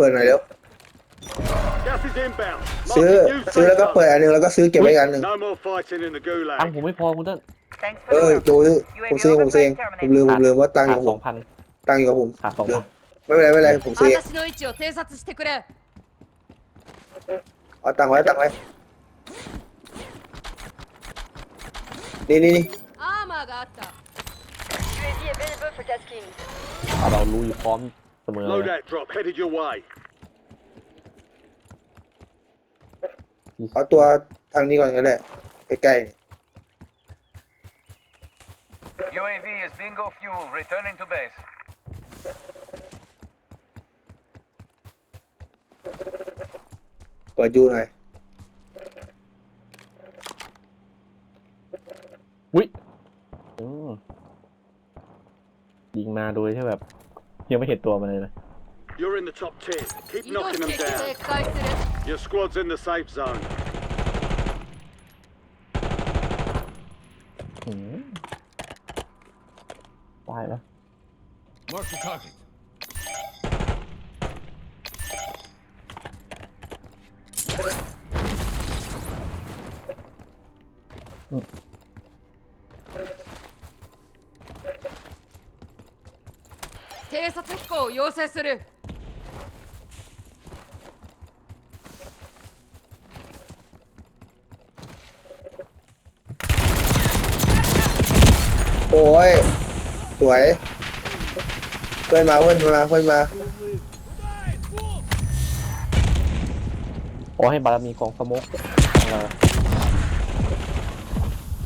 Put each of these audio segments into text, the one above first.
เปิดหน่อยเร็ว Gas is inbound. ซื้อ Marking new ซื้อแล้วก็ safe เปิด zone. อันหนึงแล้วก็ซื้อเก็บไว้อีกอันหนึ่ง No more fighting in the ตังค์ gulag. ผมไม่พอคุณเต้น Thanks เอ for อ the work. โจซื้อผมซื้อผมซื้อเองผมลืมผมลืมว่าตังค์อ ขา ยู่ ด กับผมสองพัน ตังค์อยู่กับผม ขาดสอง ลื พั ม น ไม่เป็นไรไม่เป็นไรผมซื้อเอง 私の位置を偵察してくれ เอาตังค์ไว้ตังค์ไว้นี่นี่นี่ アーマーがあった UAV available for tasking. เรารู้อยู่พร้อม เสมอเลย Loadout drop headed your way. เอาตัวทางนี้ก่อนก็ได้ใกล้ UAV is bingo fuel. Returning to base. ๆเปิดยูหน่อยอุ้ยอืมยิงมาโดยที่แบบ ยังไม่เห็นตัวมันเลยนะ You're in the top 10. Keep knocking them down. Your squad's in the safe zone. หืมตายแล้ว Mark the target. อืม 偵察飛行を要請する โอ้ยสวยเพื่อนมาเพื่อนมาเพื่อนมา ขอให้บารมีกองสโมกเออ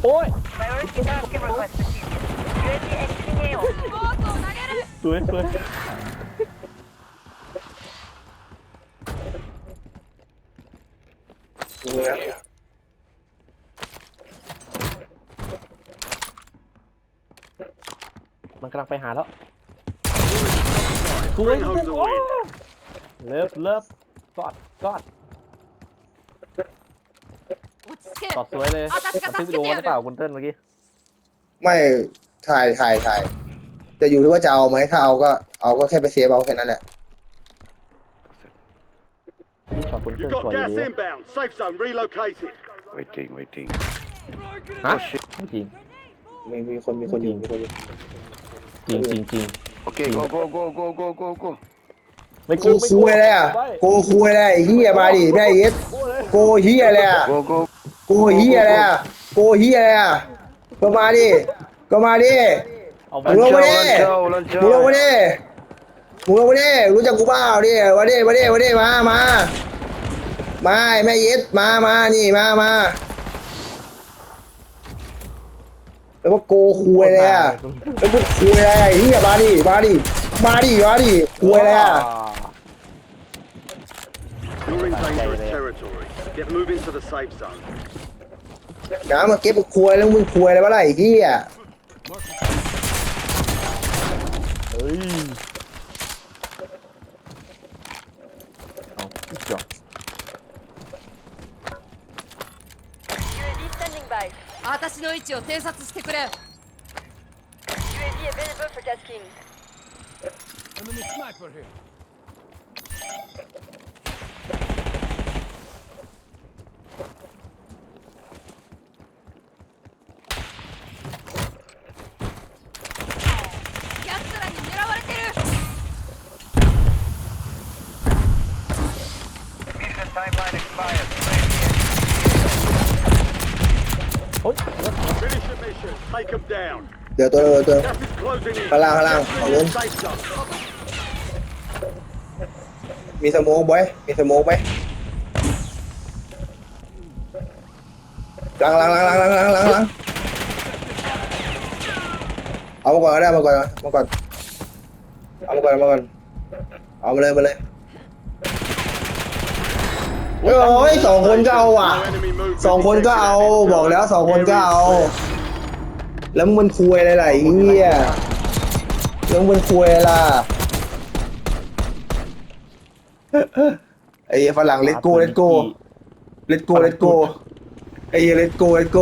โอ้ย Priority tasking request received. UAV exiting AO. ボートを投げる วยสวยมันกำลังไปหาแล้วสวย Bring เลิฟเลิฟกอดกอดกอดสวยเลยบันทึกวิดีโอหรือเปล่าคุณเติ้ลเมื่อกี้ไม่ถ่ายถ่ายถ่าย จะอยู่ที่ว่าจะเอาไหมถ้าเอาก็เอาก็แค่ไปเซฟเอาแค่นั้นแหละนี่ช็อตคุณเติ้ล You've สวย got อยู่ gas ดี inbound. Safe zone relocated. Waiting, waiting. ฮะไม่จริงมีมีคนมีคนอยู่มีคนอยู่จริงจริงจริง Okay, go, go, go, go, go, go, go. ไม่กูคุยเลยอะกูคุยเลยไอ้เฮียมาดิแม่เย็ดกูเฮียเลยอะ Go, go. กูเฮียเลยอะกูเฮียเลยอะก็มาดิก็มาดิ เอาไปมึงลงมาดิ Lanzao, มึงลงมา lanzao. ดิมึงลงมาดิรู้จักกูเปล่าดิมาดิมาดิมาดิมามามาไอ้แม่เย็ดมามานี่มามาแล้วว่าโกคุยเลยอะแล้วพวกคุยอะไรไอ้เฮียมาดิมาดิมาดิมาดิคุยอะไรอะ You're in dangerous territory. Get moving to the safe zone. น้ำมาเก็บคุยแล้วมึงคุยอะไรวะล่ะไอ้เฮีย いあいっ UAV standing by. 私の位置を偵察してくれ UAV available for tasking. Take them down. เดี๋ยวตัวเดียวตัว Gas is closing in. ข้างล่างข้างล่าง Get ฝั่ง to นู้ your น safe zone. มีสโมกไหมมีสโมกไหมหลังหลังหลังหลังหลังหลังหลังเอามาก่อนก็ได้มาก่อนมาก่อนเอามาก่อนเอามาก่อนเอามาเลยมาเลยโอ้ยสองคนก็เอาว่ะ No enemy movement สองคนก็เอา detected. บอกแล้วสองคนก็เอา แล้วมึงคุยอะไรล่ะไอ้เหี้ยแล้วมึงคุยอะไรล่ะไอ้ฝรั่งเลตโกเลตโกเลตโกเลตโกไอ้เลตโกเลตโก